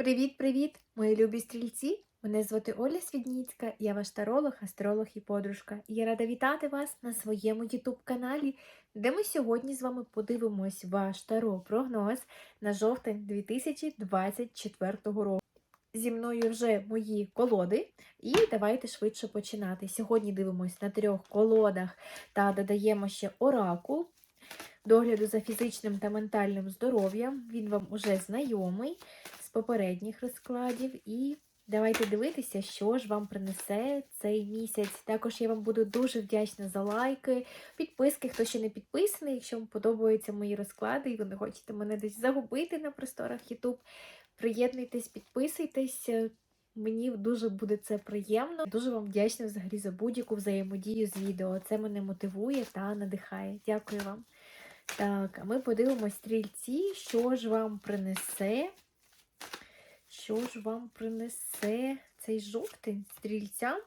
Привіт-привіт, мої любі стрільці! Мене звати Оля Свідніцька, я ваш таролог, астролог і подружка. І я рада вітати вас на своєму ютуб-каналі, де ми сьогодні з вами подивимось ваш таро-прогноз на жовтень 2024 року. Зі мною вже мої колоди, і давайте швидше починати. Сьогодні дивимось на трьох колодах та додаємо ще оракул догляду за фізичним та ментальним здоров'ям. Він вам уже знайомий попередніх розкладів. І давайте дивитися, що ж вам принесе цей місяць. Також я вам буду дуже вдячна за лайки, підписки, хто ще не підписаний. Якщо вам подобаються мої розклади і ви не хочете мене десь загубити на просторах YouTube, приєднуйтесь, підписуйтесь. Мені дуже буде це приємно. Дуже вам вдячна взагалі за будь-яку взаємодію з відео. Це мене мотивує та надихає. Дякую вам. Так, а ми подивимось стрільці, що ж вам принесе. Що ж вам принесе цей жовтень стрільцям?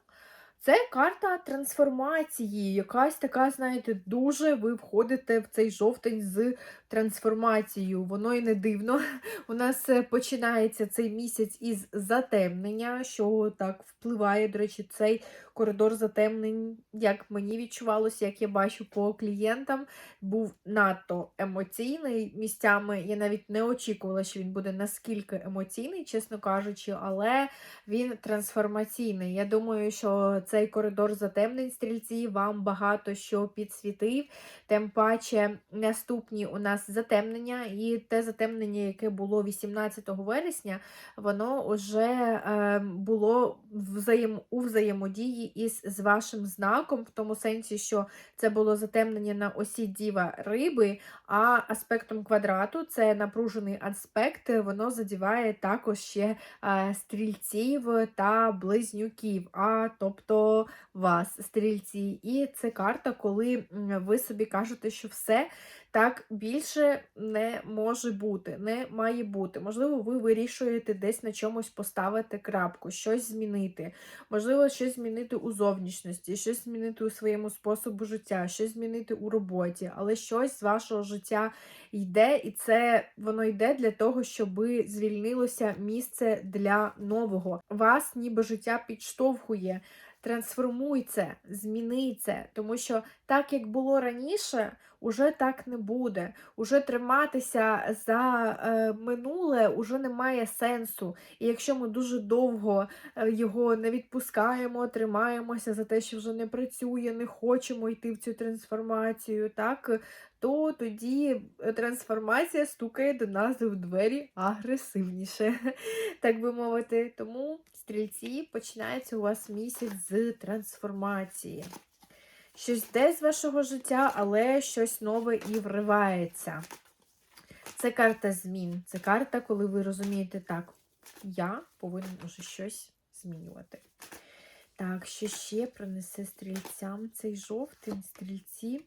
Це карта трансформації. Якась така, знаєте, дуже ви входите в цей жовтень з трансформацією. Воно і не дивно. У нас е, починається цей місяць із затемнення, що так впливає, до речі, цей коридор затемнень, як мені відчувалося, як я бачу по клієнтам, був надто емоційний місцями. Я навіть не очікувала, що він буде наскільки емоційний, чесно кажучи, але він трансформаційний. Я думаю, що цей коридор затемнень стрільці вам багато що підсвітив. Тим паче наступні у нас затемнення, і те затемнення, яке було 18 вересня, воно вже е, було взаєм, у взаємодії із з вашим знаком, в тому сенсі, що це було затемнення на осі діва риби, а аспектом квадрату це напружений аспект, воно задіває також ще е, стрільців та близнюків, а тобто вас, стрільці. І це карта, коли ви собі кажете, що все. Так більше не може бути, не має бути. Можливо, ви вирішуєте десь на чомусь поставити крапку, щось змінити. Можливо, щось змінити у зовнішності, щось змінити у своєму способу життя, щось змінити у роботі, але щось з вашого життя йде, і це воно йде для того, щоб звільнилося місце для нового. Вас ніби життя підштовхує. Трансформуй це, зміни це, тому що так, як було раніше, уже так не буде. Уже триматися за е, минуле уже немає сенсу. І якщо ми дуже довго е, його не відпускаємо, тримаємося за те, що вже не працює, не хочемо йти в цю трансформацію, так, то тоді трансформація стукає до нас в двері агресивніше, так би мовити. Тому, стрільці, починається у вас місяць з трансформації. Щось йде з вашого життя, але щось нове і вривається. Це карта змін. Це карта, коли ви розумієте, так, я повинен уже щось змінювати. Так, що ще принесе стрільцям цей жовтий, стрільці.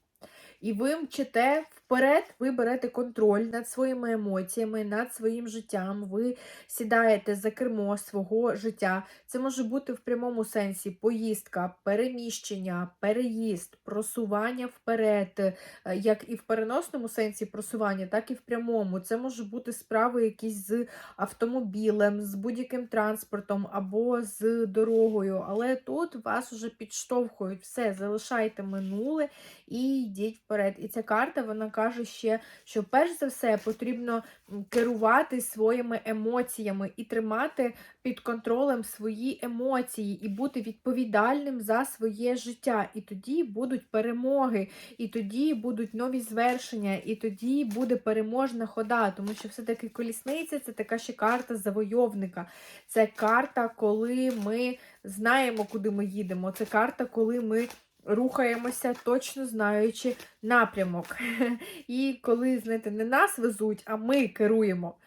І ви мчите вперед, ви берете контроль над своїми емоціями, над своїм життям. Ви сідаєте за кермо свого життя. Це може бути в прямому сенсі поїздка, переміщення, переїзд, просування вперед, е, як і в переносному сенсі просування, так і в прямому. Це може бути справи якісь з автомобілем, з будь-яким транспортом або з дорогою. Але тут вас вже підштовхують все, залишайте минуле і йдіть вперед. І ця карта вона каже ще, що перш за все потрібно керувати своїми емоціями і тримати під контролем свої емоції, і бути відповідальним за своє життя. І тоді будуть перемоги, і тоді будуть нові звершення, і тоді буде переможна хода. Тому що все-таки колісниця це така ще карта завойовника. Це карта, коли ми знаємо, куди ми їдемо. Це карта, коли ми рухаємося, точно знаючи напрямок. І коли, знаєте, не нас везуть, а ми керуємо.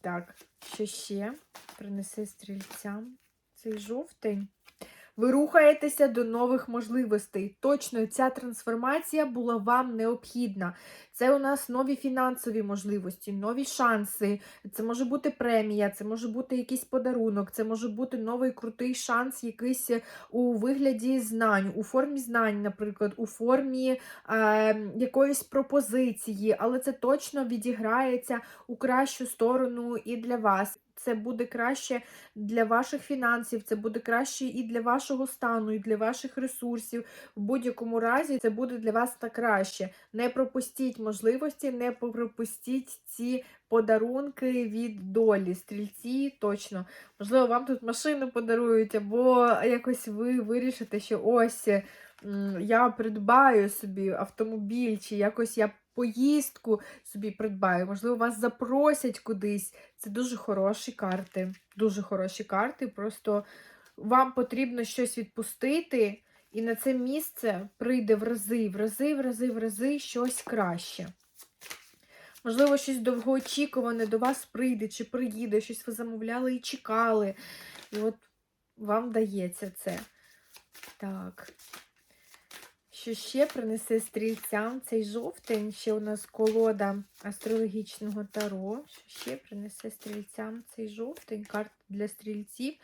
Так, що ще принеси стрільцям цей жовтень. Ви рухаєтеся до нових можливостей. Точно ця трансформація була вам необхідна. Це у нас нові фінансові можливості, нові шанси. Це може бути премія, це може бути якийсь подарунок, це може бути новий крутий шанс, якийсь у вигляді знань, у формі знань, наприклад, у формі е, якоїсь пропозиції, але це точно відіграється у кращу сторону і для вас. Це буде краще для ваших фінансів, це буде краще і для вашого стану, і для ваших ресурсів. В будь-якому разі це буде для вас так краще. Не пропустіть можливості, не пропустіть ці подарунки від долі. Стрільці точно. Можливо, вам тут машину подарують, або якось ви вирішите, що ось я придбаю собі автомобіль, чи якось я поїздку собі придбаю. Можливо, вас запросять кудись. Це дуже хороші карти. Дуже хороші карти. Просто вам потрібно щось відпустити, і на це місце прийде в рази, в рази, в рази, в рази щось краще. Можливо, щось довгоочікуване до вас прийде чи приїде, щось ви замовляли і чекали. І от вам дається це. Так. Що ще принесе стрільцям цей жовтень? Ще у нас колода астрологічного таро. Що ще принесе стрільцям цей жовтень? Карта для стрільців.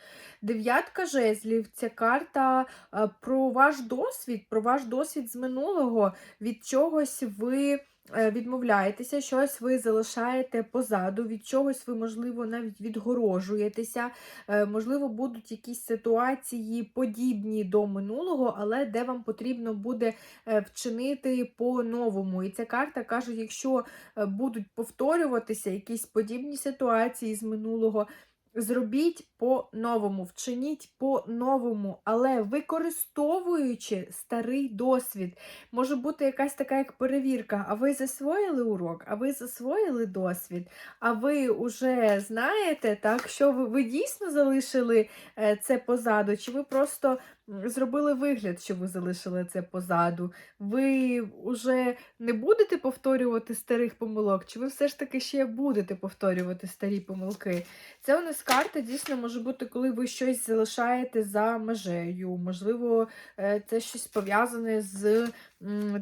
Дев'ятка жезлів це карта е, про ваш досвід, про ваш досвід з минулого. Від чогось ви відмовляєтеся, щось ви залишаєте позаду, від чогось ви, можливо, навіть відгорожуєтеся. Е, Можливо, будуть якісь ситуації подібні до минулого, але де вам потрібно буде е, вчинити по-новому. І ця карта каже, якщо е, будуть повторюватися якісь подібні ситуації з минулого. Зробіть по-новому, вчиніть по-новому, але використовуючи старий досвід. Може бути якась така як перевірка. А ви засвоїли урок, а ви засвоїли досвід, а ви вже знаєте, так, що ви, ви дійсно залишили е, це позаду, чи ви просто зробили вигляд, що ви залишили це позаду. Ви вже не будете повторювати старих помилок, чи ви все ж таки ще будете повторювати старі помилки? Це у нас карта дійсно може бути, коли ви щось залишаєте за межею. Можливо, е, це щось пов'язане з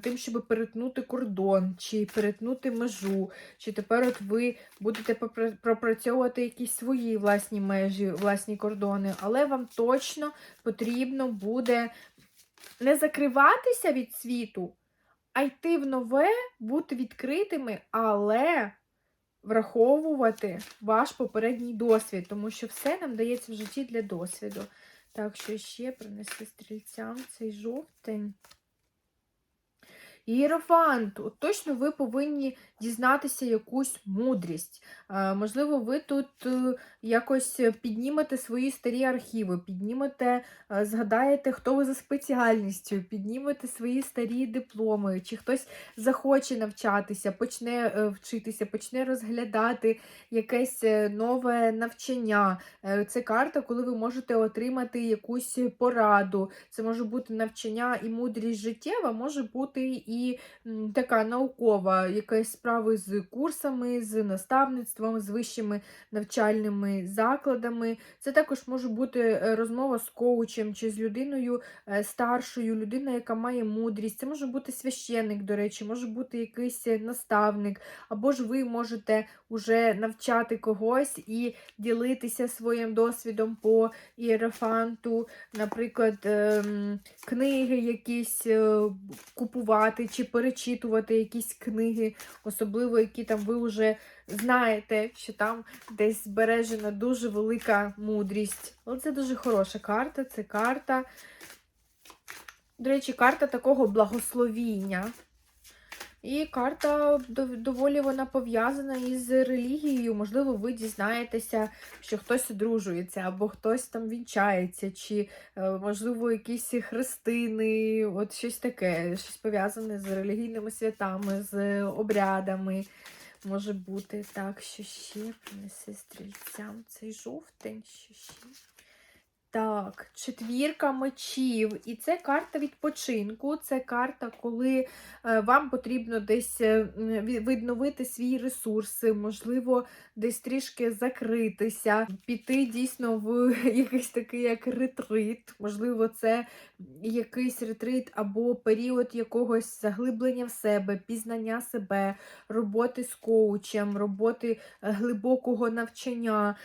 тим, щоб перетнути кордон, чи перетнути межу, чи тепер от ви будете пропрацьовувати якісь свої власні межі, власні кордони, але вам точно потрібно буде не закриватися від світу, а йти в нове, бути відкритими, але враховувати ваш попередній досвід, тому що все нам дається в житті для досвіду. Так, що ще принесе стрільцям цей жовтень. Ієрофант, от точно ви повинні дізнатися якусь мудрість. Е, Можливо, ви тут е, якось піднімете свої старі архіви, піднімете, е, згадаєте, хто ви за спеціальністю, піднімете свої старі дипломи, чи хтось захоче навчатися, почне е, вчитися, почне розглядати якесь е, нове навчання. Е, Це карта, коли ви можете отримати якусь пораду. Це може бути навчання і мудрість життєва, може бути і м, така наукова, якась справи з курсами, з наставництвом, з вищими навчальними закладами. Це також може бути е, розмова з коучем чи з людиною е, старшою, людина, яка має мудрість. Це може бути священник, до речі, може бути якийсь е, наставник, або ж ви можете уже навчати когось і ділитися своїм досвідом по іерофанту, наприклад, ем, книги якісь е, купувати чи перечитувати якісь книги, особливо які там ви вже знаєте, що там десь збережена дуже велика мудрість. Але це дуже хороша карта. Це карта, до речі, карта такого благословіння. І карта доволі вона пов'язана із релігією. Можливо, ви дізнаєтеся, що хтось одружується, або хтось там вінчається, чи, е, можливо, якісь хрестини, от щось таке, щось пов'язане з релігійними святами, з обрядами. Може бути так, що ще принесе стрільцям цей жовтень, що ще. Так, четвірка мечів. І це карта відпочинку. Це карта, коли е, вам потрібно десь е, відновити свої ресурси, можливо, десь трішки закритися, піти дійсно в якийсь такий як ретрит. Можливо, це якийсь ретрит або період якогось заглиблення в себе, пізнання себе, роботи з коучем, роботи е, глибокого навчання.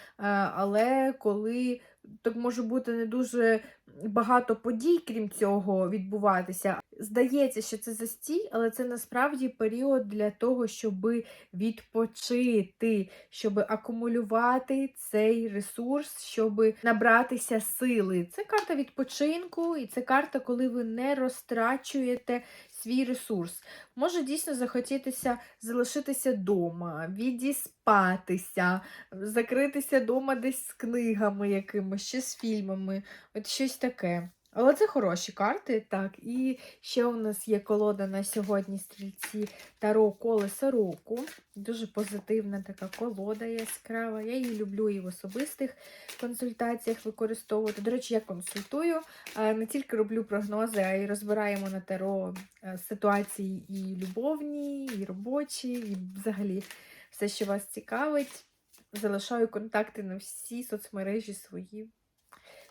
Але коли так може бути не дуже багато подій, крім цього, відбуватися. Здається, що це застій, але це насправді період для того, щоб відпочити, щоб акумулювати цей ресурс, щоб набратися сили. Це карта відпочинку, і це карта, коли ви не розтрачуєте свій ресурс. Може дійсно захотітися залишитися вдома, відіспатися, закритися вдома десь з книгами якимось, чи з фільмами, от щось таке. Але це хороші карти, так. І ще у нас є колода на сьогодні стрільці Таро Колеса року. Дуже позитивна така колода яскрава. Я її люблю і в особистих консультаціях використовувати. До речі, я консультую. Не тільки роблю прогнози, а й розбираємо на таро е, ситуації і любовні, і робочі, і взагалі все, що вас цікавить. Залишаю контакти на всі соцмережі свої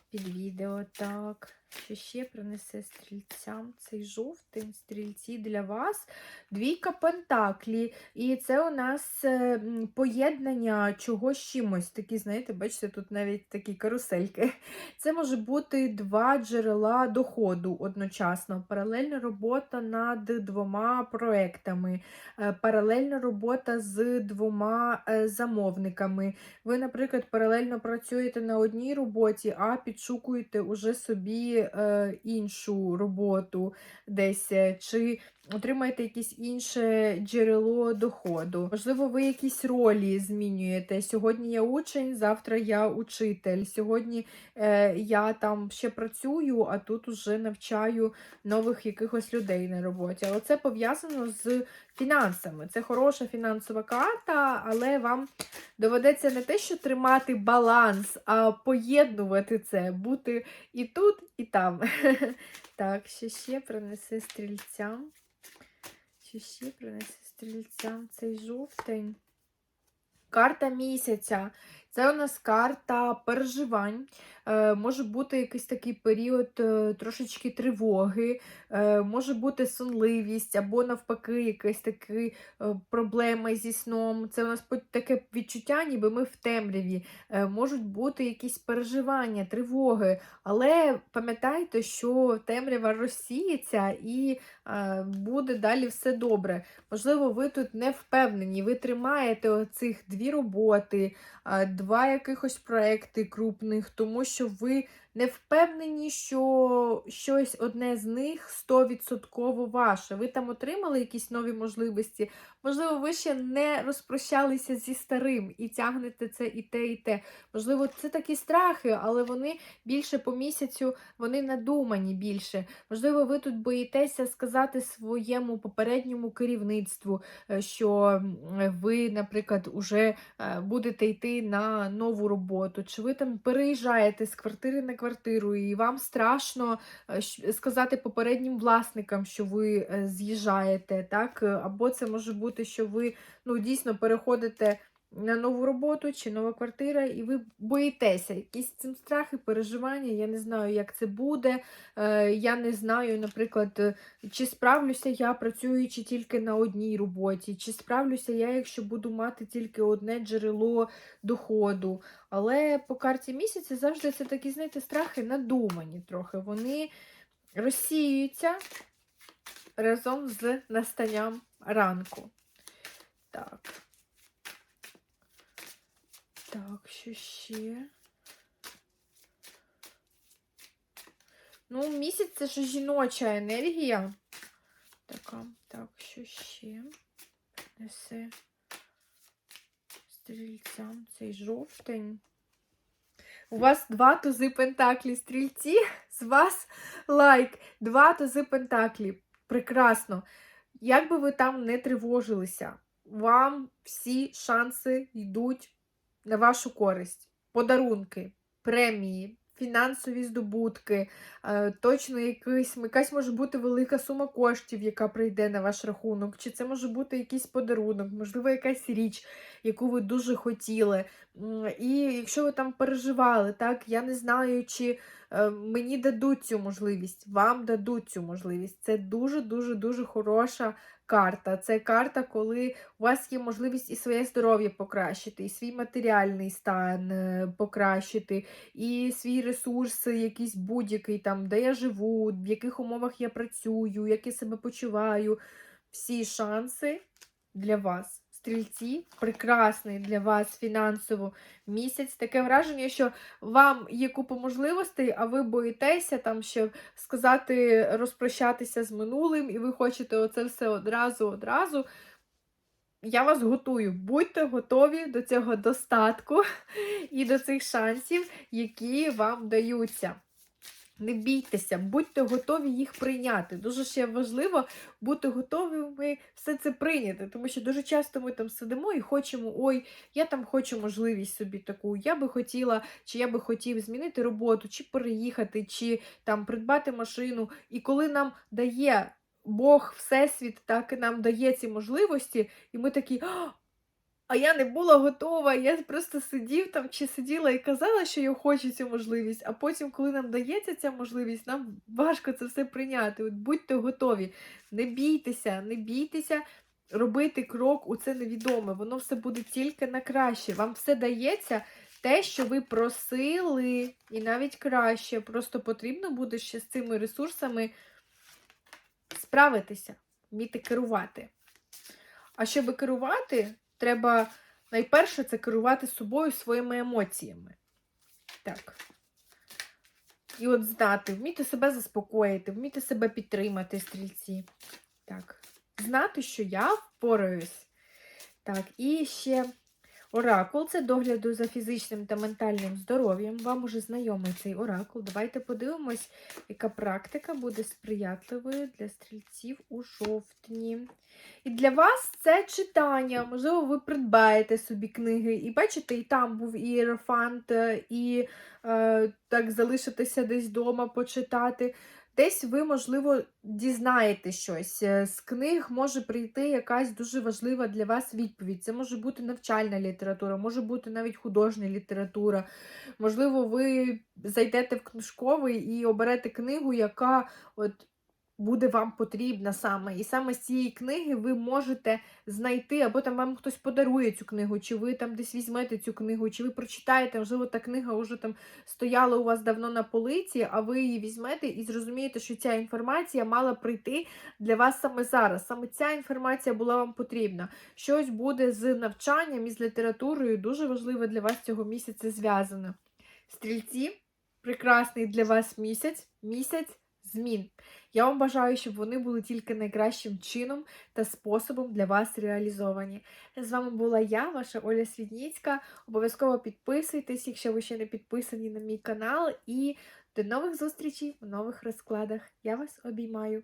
під відео. Так, що ще принесе стрільцям цей жовтень стрільці для вас. Двійка пентаклі. І це у нас е, поєднання чогось чимось. Такі, знаєте, бачите, тут навіть такі карусельки. Це може бути два джерела доходу одночасно. Паралельна робота над двома проектами, е, паралельна робота з двома е, замовниками. Ви, наприклад, паралельно працюєте на одній роботі, а підшукуєте уже собі іншу роботу десь, е, чи отримаєте якесь інше джерело доходу. Можливо, ви якісь ролі змінюєте. Сьогодні я учень, завтра я учитель. Сьогодні е, я там ще працюю, а тут уже навчаю нових якихось людей на роботі. Але це пов'язано з фінансами. Це хороша фінансова карта, але вам доведеться не те, що тримати баланс, а поєднувати це, бути і тут, і там. Так, що ще принесе стрільцям? Ще принесе стрільцям цей жовтень? Карта місяця. Це у нас карта переживань. Е, може бути якийсь такий період е, трошечки тривоги, е, може бути сонливість, або навпаки, якась такі проблеми зі сном. Це у нас таке відчуття, ніби ми в темряві. Можуть бути якісь переживання, тривоги. Але пам'ятайте, що темрява розсіється і буде далі все добре. Можливо, ви тут не впевнені, ви тримаєте оцих дві роботи, а, два якихось проекти крупних, тому що ви не впевнені, що щось одне з них 100% ваше. Ви там отримали якісь нові можливості. Можливо, ви ще не розпрощалися зі старим і тягнете це і те, і те. Можливо, це такі страхи, але вони більше по місяцю, вони надумані більше. Можливо, ви тут боїтеся сказати своєму попередньому керівництву, е, що ви, наприклад, уже е, будете йти на нову роботу, чи ви там переїжджаєте з квартири на квартиру, і вам страшно е, сказати попереднім власникам, що ви е, з'їжджаєте, так? Е, Або це може бути, що ви ну, дійсно переходите на нову роботу чи нова квартира, і ви боїтеся, якісь цим страхи, переживання. Я не знаю, як це буде. Е, Я не знаю, наприклад, чи справлюся я, працюючи тільки на одній роботі, чи справлюся я, якщо буду мати тільки одне джерело доходу. Але по карті місяця завжди це такі, знаєте, страхи надумані трохи. Вони розсіюються разом з настанням ранку. Так. Так, що ще? Ну, місяць це ж жіноча енергія. Така, так, що ще несе стрільцям цей жовтень. У вас два тузи пентаклі стрільці, з вас лайк. Два тузи пентаклі. Прекрасно. Як би ви там не тривожилися, вам всі шанси йдуть на вашу користь. Подарунки, премії, фінансові здобутки, е, точно якийсь, якась може бути велика сума коштів, яка прийде на ваш рахунок, чи це може бути якийсь подарунок, можливо, якась річ, яку ви дуже хотіли. І якщо ви там переживали, так, я не знаю, чи е, мені дадуть цю можливість, вам дадуть цю можливість. Це дуже-дуже дуже хороша карта. Це карта, коли у вас є можливість і своє здоров'я покращити, і свій матеріальний стан е, покращити, і свій ресурс, якийсь будь-який там, де я живу, в яких умовах я працюю, як я себе почуваю. Всі шанси для вас. Стрільці, прекрасний для вас фінансово місяць. Таке враження, що вам є купа можливостей, а ви боїтеся там ще сказати, розпрощатися з минулим, і ви хочете оце все одразу, одразу. Я вас готую. Будьте готові до цього достатку і до цих шансів, які вам даються. Не бійтеся, будьте готові їх прийняти. Дуже ще важливо бути готовими все це прийняти, тому що дуже часто ми там сидимо і хочемо, ой, я там хочу можливість собі таку, я би хотіла, чи я би хотів змінити роботу, чи переїхати, чи там придбати машину. І коли нам дає Бог, Всесвіт, так і нам дає ці можливості, і ми такі. «А, я не була готова, я просто сидів там чи сиділа і казала, що я хочу цю можливість. А потім, коли нам дається ця можливість, нам важко це все прийняти. От будьте готові, не бійтеся, не бійтеся робити крок у це невідоме. Воно все буде тільки на краще. Вам все дається те, що ви просили, і навіть краще. Просто потрібно буде ще з цими ресурсами справитися, вміти керувати. А щоб керувати, треба найперше це керувати собою своїми емоціями. Так. І от знати, вміти себе заспокоїти, вміти себе підтримати, стрільці. Так. Знати, що я впораюсь. Так, і ще оракул це догляду за фізичним та ментальним здоров'ям. Вам уже знайомий цей оракул. Давайте подивимось, яка практика буде сприятливою для стрільців у жовтні. І для вас це читання. Можливо, ви придбаєте собі книги. І бачите, і там був і Єрофант, і е, так залишитися десь вдома, почитати. Десь ви, можливо, дізнаєте щось. Е, З книг може прийти якась дуже важлива для вас відповідь. Це може бути навчальна література, може бути навіть художня література. Можливо, ви зайдете в книжковий і оберете книгу, яка от буде вам потрібна саме. І саме з цієї книги ви можете знайти, або там вам хтось подарує цю книгу, чи ви там десь візьмете цю книгу, чи ви прочитаєте, можливо, та книга вже там стояла у вас давно на полиці, а ви її візьмете і зрозумієте, що ця інформація мала прийти для вас саме зараз. Саме ця інформація була вам потрібна. Щось буде з навчанням і з літературою, дуже важливе для вас цього місяця зв'язано. Стрільці, прекрасний для вас місяць, місяць змін. Я вам бажаю, щоб вони були тільки найкращим чином та способом для вас реалізовані. З вами була я, ваша Оля Свідніцька. Обов'язково підписуйтесь, якщо ви ще не підписані на мій канал. І до нових зустрічей в нових розкладах. Я вас обіймаю.